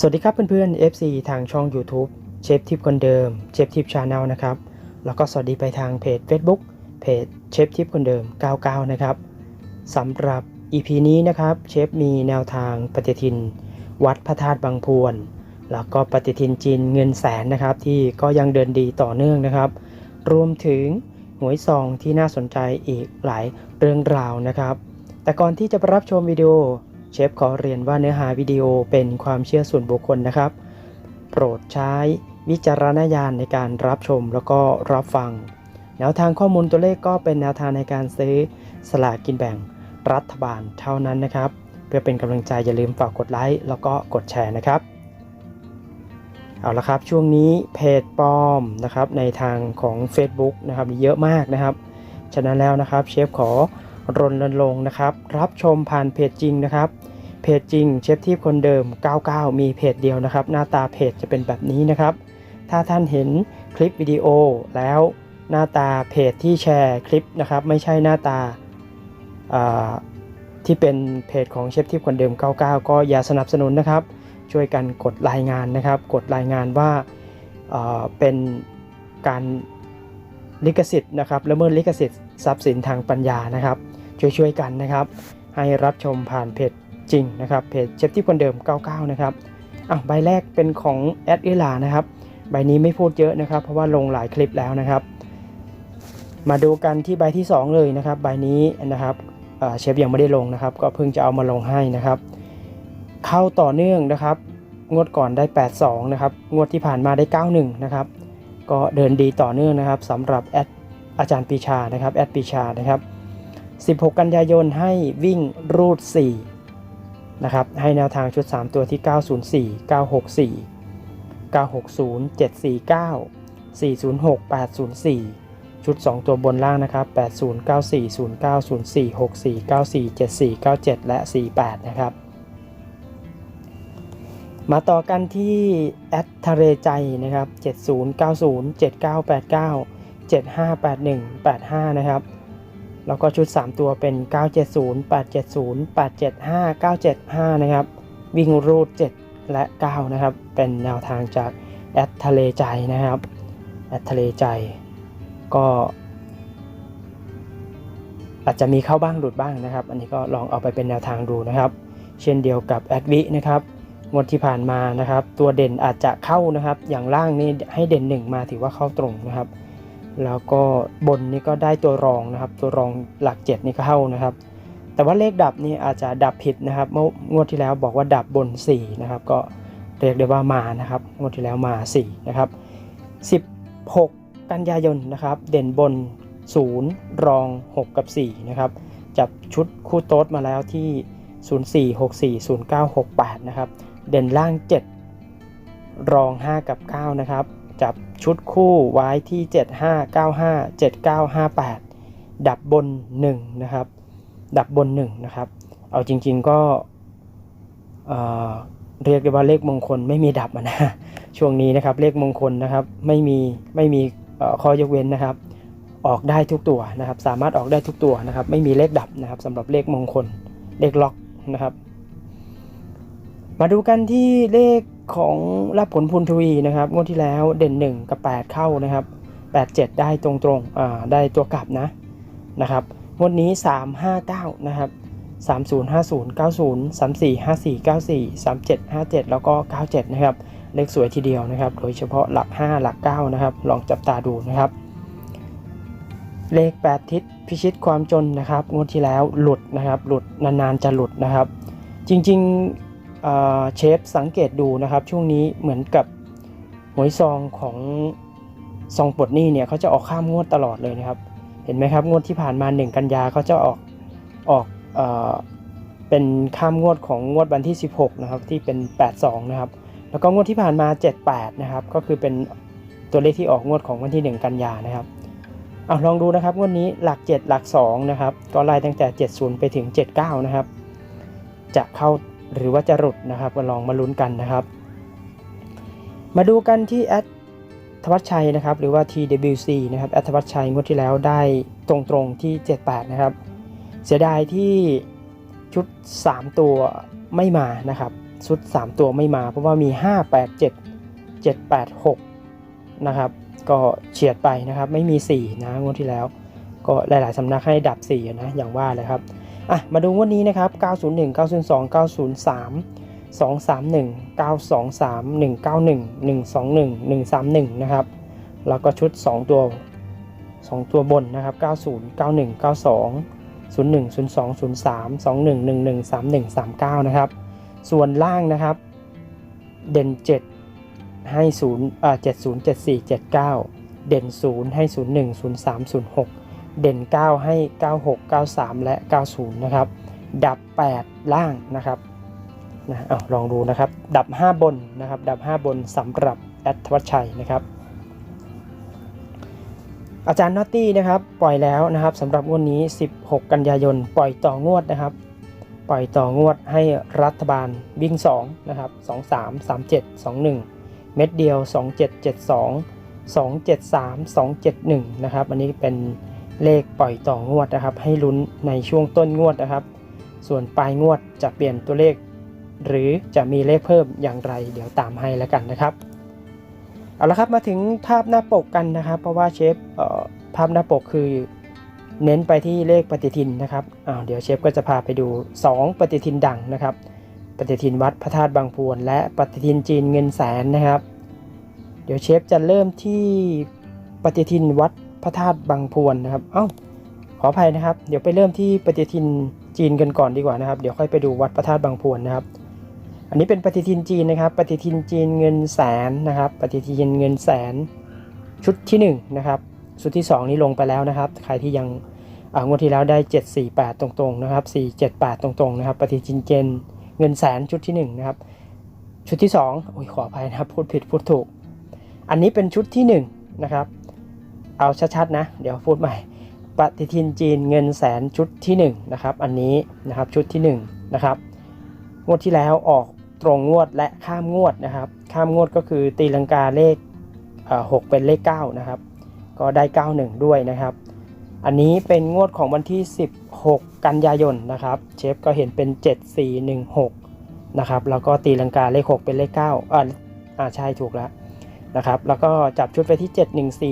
สวัสดีครับเพื่อนๆ FC ทางช่อง YouTube เชฟทิปคนเดิมเชฟทิปชาแนลนะครับ แล้วก็สวัสดีไปทางเพจ Facebook เพจเชฟทิปคนเดิม 99 นะครับสำหรับ EP นี้นะครับเชฟมีแนวทางปฏิทิน วัดพระธาตุบางพวน แล้วก็ปฏิทินจีนเงินแสนนะครับ ที่ก็ยังเดินดีต่อเนื่องนะครับ รวมถึงหวยซองที่น่าสนใจอีกหลายเรื่องราวนะครับ แต่ก่อนที่จะไปรับชมวิดีโอ เชฟขอเรียนว่าเนื้อหาวิดีโอเป็นความเชื่อส่วนบุคคลนะครับ โปรดใช้วิจารณญาณในการรับชมแล้วก็รับฟัง แนวทางข้อมูลตัวเลขก็เป็นแนวทางในการซื้อสลากกินแบ่งรัฐบาลเท่านั้นนะครับ เพื่อเป็นกำลังใจอย่าลืมฝากกดไลค์แล้วก็กดแชร์นะครับ เอาละครับช่วงนี้เพจปลอมนะครับในทางของ Facebook นะครับเยอะมากนะครับ ฉะนั้นแล้วนะครับเชฟขอ รณรงค์นะครับ รับชมผ่านเพจจริงนะครับ เพจจริงเชฟที่คนเดิม 99 มีเพจเดียวนะครับ หน้าตาเพจจะเป็นแบบนี้นะครับ ถ้าท่านเห็นคลิปวิดีโอแล้วหน้าตาเพจที่แชร์คลิปนะครับ ไม่ใช่หน้าตาที่เป็นเพจของเชฟที่คนเดิม 99 ก็อย่าสนับสนุนนะครับ ช่วยกันกดรายงานนะครับ กดรายงานว่าเอ่อเป็นการลิขสิทธิ์นะครับละเมิดลิขสิทธิ์ทรัพย์สินทางปัญญานะครับ ช่วยๆกันนะครับ ให้รับชมผ่านเพจจริงนะครับเพจเชฟที่คนเดิม 99 นะครับอะใบแรกเป็นของแอดอิลานะครับ ใบนี้ไม่พูดเยอะนะครับ เพราะว่าลงหลายคลิปแล้วนะครับ มาดูกันที่ใบที่ 2 เลยนะครับ ใบนี้นะครับเอ่อเชฟยังไม่ได้ลงนะครับ ก็เพิ่งจะเอามาลงให้นะครับ เข้าต่อเนื่องนะครับ งวดก่อนได้ 82 นะครับ งวดที่ผ่านมาได้ 91 นะครับ ก็เดินดีต่อเนื่องนะครับสำหรับแอดอาจารย์ปีชานะครับแอดปีชานะครับ 16 กันยายนให้วิ่งรูด4นะครับให้แนวทางชุด 3 ตัวที่ 904 964 960 749 406 804 ชุด 2 ตัวบนล่างนะครับ 80 94 09 04 64 94 74 97 และ 48 นะครับ มาต่อกันที่แอดทะเลใจนะครับ 7090 7989 7581 85 นะครับ แล้วก็ชุด 3 ตัวเป็น 970 870 875 975 นะครับ วิ่งรูด 7 และ 9 นะครับ เป็นแนวทางจากแอดทะเลใจนะครับ แอดทะเลใจ ก็ อาจจะมีเข้าบ้างหลุดบ้างนะครับ อันนี้ก็ลองเอาไปเป็นแนวทางดูนะครับ เช่นเดียวกับแอดวินะครับงวดที่ผ่านมานะครับ ตัวเด่นอาจจะเข้านะครับ อย่างล่างนี่ให้เด่นหนึ่งมาถือว่าเข้าตรงนะครับ แล้วก็บนนี่ก็ได้ตัวรองนะครับ ตัวรองหลัก 7 นี่ก็เข้านะครับ แต่ว่าเลขดับนี่อาจจะดับผิดนะครับเมื่องวดที่แล้วบอกว่าดับบน 4 นะครับ ก็เรียกได้ว่ามานะครับงวดที่แล้วมา 4 นะครับ 16 กันยายนนะครับ เด่นบน 0 รอง 6 กับ 4 นะครับ จับชุดคู่โต๊ดมาแล้วที่ 04 64 09 68 นะครับ เด่นล่าง 7 รอง 5 กับ 9 นะครับ จับชุดคู่ไว้ที่ 75 95 79 58 ดับบน 1 นะครับ ดับบน 1 นะครับ เอาจริงๆก็เเรียกได้ว่าเลขมงคลไม่มีดับอะนะ ช่วงนี้นะครับเลขมงคลนะครับไม่มีไม่มีข้อยกเว้นนะครับ ออกได้ทุกตัวนะครับ สามารถออกได้ทุกตัวนะครับ ไม่มีเลขดับนะครับสำหรับเลขมงคลเลขล็อกนะครับ มาดูกันที่เลขของรับผลพูนทวีนะครับงวดที่แล้วเด่น 1 กับ 8 เข้านะครับ 87 ได้ตรงๆอ่าได้ตัวกลับนะนะครับงวดนี้ 359 นะครับ 3050 90 34 54 94 37 57 แล้วก็ 97 นะครับ เลขสวยทีเดียวนะครับ โดยเฉพาะหลัก 5 หลัก 9 นะครับ ลองจับตาดูนะครับ เลข 8 ทิศพิชิตความจนนะครับงวดที่แล้วหลุดนะครับ หลุดนานๆจะหลุดนะครับ จริงๆ เชฟสังเกตดูนะครับ ช่วงนี้เหมือนกับหวยซองของซองปลดหนี้เนี่ยเขาจะออกข้ามงวดตลอดเลยนะครับ เห็นไหมครับงวดที่ผ่านมา 1 กันยาเขาจะออกออกเอเป็นข้ามงวดของงวดวันที่ 16นะครับที่เป็น 82 นะครับ แล้วก็งวดที่ผ่านมา 78 นะครับ ก็คือเป็นตัวเลขที่ออกงวดของวันที่ 1 กันยานะครับเอาลองดูนะครับงวดนี้หลัก 7 หลัก2นะครับก็ไล่ตั้งแต่ 70 ไปถึง 79 นะครับ จะเข้า หรือว่าจะหลุดนะครับก็ลองมาลุ้นกันนะครับ มาดูกันที่แอดธวัชชัยนะครับหรือว่า TWC นะครับแอดธวัชชัยงวดที่แล้วได้ตรงๆที่ 78 นะครับ เสียดายที่ชุด 3 ตัวไม่มานะครับชุด 3 ตัวไม่มา เพราะว่ามี 5 8 7 7 8 6 นะครับ ก็เฉียดไปนะครับ ไม่มี 4 นะงวดที่แล้ว ก็หลายๆสำนักให้ดับ 4 นะ อย่างว่าเลยครับ อะมาดูงวดนี้นะครับ 901 902 903 231 923 191 121 131 นะครับ แล้วก็ชุด 2 ตัว 2 ตัวบนนะครับ 90 91 92 01 02 03 21 11 31 39 นะครับ ส่วนล่างนะครับ เด่น 7 ให้0อ่า70 74 79 เด่น 0 ให้ 01 03 06 เด่น 9 ให้ 96 93 และ 90 นะครับ ดับ 8 ล่างนะครับนะเอาลองดูนะครับ ดับ 5 บนนะครับ ดับ 5 บนสำหรับแอดทวัชชัยนะครับ อาจารย์นอตตี้นะครับ ปล่อยแล้วนะครับสำหรับงวดนี้ 16 กันยายน ปล่อยต่องวดนะครับ ปล่อยต่องวดให้รัฐบาลวิ่ง 2 นะครับ 2 3 3 7 2 1 เม็ดเดียว 2 7 7 2 2 7 3 2 7 1 นะครับ อันนี้เป็น เลขปล่อยต่องวดนะครับ ให้ลุ้นในช่วงต้นงวดนะครับ ส่วนปลายงวดจะเปลี่ยนตัวเลข หรือจะมีเลขเพิ่มอย่างไร เดี๋ยวตามให้แล้วกันนะครับเอาละครับมาถึงภาพหน้าปกกันนะครับ เพราะว่าเชฟเภาพหน้าปกคือเน้นไปที่เลขปฏิทินนะครับอ้าวเดี๋ยวเชฟก็จะพาไปดู 2 ปฏิทินดังนะครับ ปฏิทินวัดพระธาตุบางพวน และปฏิทินจีนเงินแสนนะครับ เดี๋ยวเชฟจะเริ่มที่ปฏิทินวัด ระธาตุบางพวนนะครับ เอ้า ขออภัยนะครับ เดี๋ยวไปเริ่มที่ปฏิทินจีนกันก่อนดีกว่านะครับ เดี๋ยวค่อยไปดูวัดพระธาตุบางพวนนะครับ อันนี้เป็นปฏิทินจีนนะครับ ปฏิทินจีนเงินแสนนะครับ ปฏิทินเงินแสนชุดที่1นะครับ ชุดที่ 2 นี้ลงไปแล้วนะครับ ใครที่ยังอ่างวดที่แล้วได้ 748 ตรงๆนะครับ 478 ตรงๆนะครับ ปฏิทินเจนเงินแสนชุดที่1นะครับ ชุดที่2โอ้ยขออภัยนะครับ พูดผิดพูดถูก อันนี้เป็นชุดที่1นะครับ เอาชัดๆนะ เดี๋ยวพูดใหม่ ปฏิทินจีนเงินแสนชุดที่1นะครับ อันนี้นะครับชุดที่1นะครับงวดที่แล้วออกตรงงวดและข้ามงวดนะครับ ข้ามงวดก็คือตีลังกาเลขเอ่อ6เป็นเลข9นะครับ ก็ได้ 91 ด้วยนะครับ อันนี้เป็นงวดของวันที่ 16 กันยายนนะครับ เชฟก็เห็นเป็น 7416 นะครับ แล้วก็ตีลังกาเลข 6 เป็นเลข9อ่าใช่ถูกแล้ว นะครับ แล้วก็จับชุดไปที่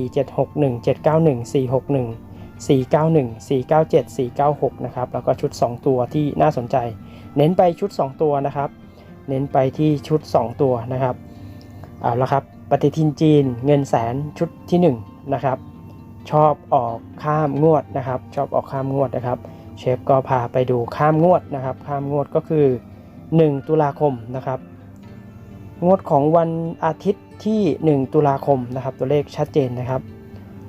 714 761 791 461 491 497 496 นะครับ แล้วก็ชุด 2 ตัวที่น่าสนใจ เน้นไปชุด 2 ตัวนะครับ เน้นไปที่ชุด 2 ตัวนะครับ เอาละครับ ปฏิทินจีนเงินแสนชุดที่ 1 นะครับ ชอบออกข้ามงวดนะครับ ชอบออกข้ามงวดนะครับ เชฟก็พาไปดูข้ามงวดนะครับ ข้ามงวดก็คือ 1 ตุลาคมนะครับ งวดของวันอาทิตย์ ที่ 1 ตุลาคมนะครับตัวเลขชัดเจนนะครับ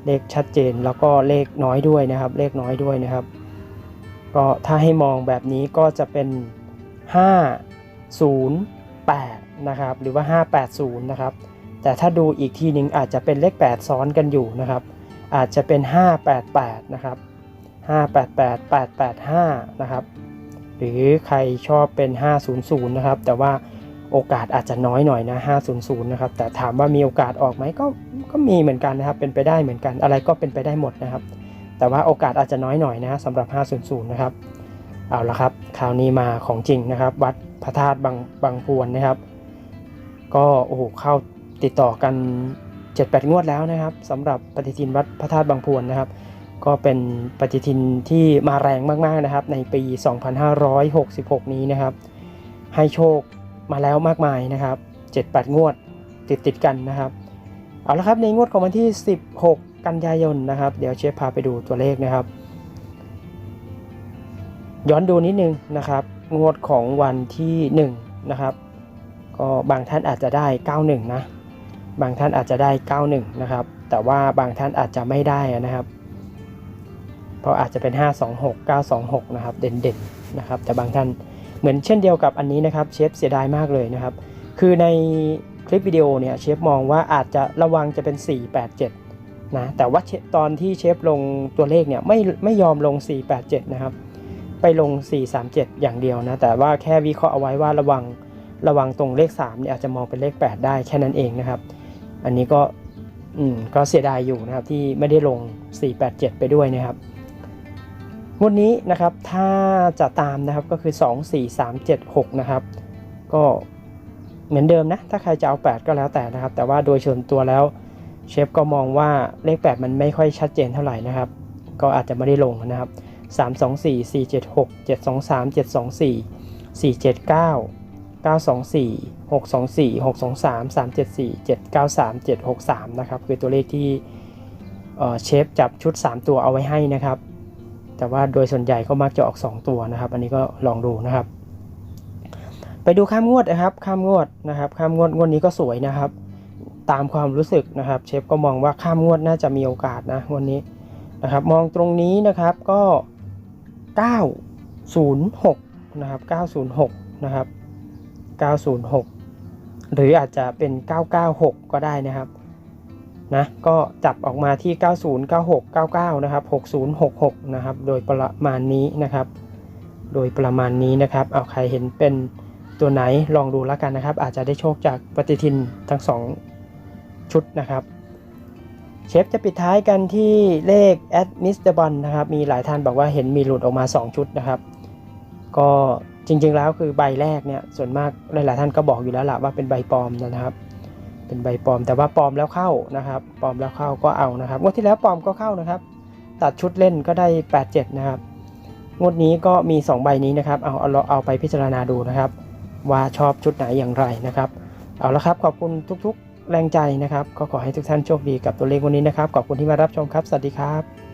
เลขชัดเจนแล้วก็เลขน้อยด้วยนะครับ เลขน้อยด้วยนะครับ ก็ถ้าให้มองแบบนี้ก็จะเป็น 508 นะครับ หรือว่า 580 นะครับ แต่ถ้าดูอีกทีหนึ่งอาจจะเป็นเลข 8 ซ้อนกันอยู่นะครับ อาจจะเป็น 588 นะครับ 588 885 นะครับ หรือใครชอบเป็น 500 นะครับ แต่ว่า โอกาสอาจจะน้อยหน่อยนะ 500 นะครับ แต่ถามว่ามีโอกาสออกไหมก็ ก็มีเหมือนกันนะครับ เป็นไปได้เหมือนกัน อะไรก็เป็นไปได้หมดนะครับ แต่ว่าโอกาสอาจจะน้อยหน่อยนะสำหรับ 500 นะครับ เอาละครับ คราวนี้มาของจริงนะครับ วัดพระธาตุบางบางพวนนะครับ ก็โอ้โหเข้าติดต่อกัน 7-8 งวดแล้วนะครับสำหรับปฏิทินวัดพระธาตุบางพวนนะครับ ก็เป็นปฏิทินที่มาแรงมากๆนะครับ ในปี 2566 นี้นะครับ ให้โชค มาแล้วมากมายนะครับ7-8 งวดติดติดกันนะครับ เอาละครับในงวดของวันที่ 16 กันยายนนะครับ เดี๋ยวเชฟพาไปดูตัวเลขนะครับ ย้อนดูนิดนึงนะครับ งวดของวันที่1นะครับก็บางท่านอาจจะได้ 91 นะ บางท่านอาจจะได้ 91 นะครับ แต่ว่าบางท่านอาจจะไม่ได้นะครับ เพราะอาจจะเป็น 526 926 นะครับ เด่นๆนะครับ แต่บางท่าน เหมือนเช่นเดียวกับอันนี้นะครับเชฟเสียดายมากเลยนะครับ คือในคลิปวิดีโอเนี่ยเชฟมองว่าอาจจะระวังจะเป็น 487 นะแต่ว่าตอนที่เชฟลงตัวเลขเนี่ยไม่ไม่ยอมลง 487 นะครับ ไปลง 437 อย่างเดียวนะ แต่ว่าแค่วิเคราะห์เอาไว้ว่าระวังระวังตรงเลข3เนี่ยอาจจะมองเป็นเลข 8 ได้แค่นั้นเองนะครับ อันนี้ก็อืมก็เสียดายอยู่นะครับที่ไม่ได้ลง 487 ไปด้วยนะครับ งวดนี้นะครับถ้าจะตามนะครับก็คือ 2 4 3 7 6 นะครับ ก็เหมือนเดิมนะ ถ้าใครจะเอา 8 ก็แล้วแต่นะครับ แต่ว่าโดยส่วนตัวแล้วเชฟก็มองว่าเลข 8 มันไม่ค่อยชัดเจนเท่าไหร่นะครับ ก็อาจจะไม่ได้ลงนะครับ 3 2 4 4 7 6 7 2 3 7 2 4 4 7 9 9 2 4 6 2 4 6 2 3 3 7 4 7 9 3 7 6 3 นะครับ คือตัวเลขที่เอ่อเชฟจับชุด 3 ตัวเอาไว้ให้นะครับ แต่ว่าโดยส่วนใหญ่ก็มักจะออก 2 ตัวนะครับ อันนี้ก็ลองดูนะครับ ไปดูข้ามงวดนะครับ ข้ามงวดนะครับ ข้ามงวดงวดนี้ก็สวยนะครับ ตามความรู้สึกนะครับ เชฟก็มองว่าข้ามงวดน่าจะมีโอกาสนะงวันนี้นะครับ มองตรงนี้นะครับก็ 906 นะครับ 906 นะครับ 906 หรืออาจจะเป็น 996 ก็ได้นะครับ นะก็จับออกมาที่ 90 96 99 นะครับ 60 66 นะครับ โดยประมาณนี้นะครับ โดยประมาณนี้นะครับ เอาใครเห็นเป็นตัวไหนลองดูแล้วกันนะครับ อาจจะได้โชคจากปฏิทินทั้ง 2 ชุดนะครับ เชฟจะปิดท้ายกันที่เลข at Mr. b o n นะครับ มีหลายท่านบอกว่าเห็นมีหลุดออกมา 2 ชุดนะครับ ก็จริงๆแล้วคือใบแรกเนี่ยส่วนมากหลายๆท่านก็บอกอยู่แล้วล่ะว่าเป็นใบปลอมนะครับ เป็นใบปลอมแต่ว่าปลอมแล้วเข้านะครับปลอมแล้วเข้าก็เอานะครับงวดที่แล้วปลอมก็เข้านะครับ ตัดชุดเล่นก็ได้ 87 นะครับงวดนี้ก็มี 2 ใบนี้นะครับเอาเอาเอาไปพิจารณาดูนะครับ ว่าชอบชุดไหนอย่างไรนะครับ เอาละครับขอบคุณทุกๆ แรงใจนะครับ ก็ขอให้ทุกท่านโชคดีกับตัวเลขวันนี้นะครับ ขอบคุณที่มารับชมครับ สวัสดีครับ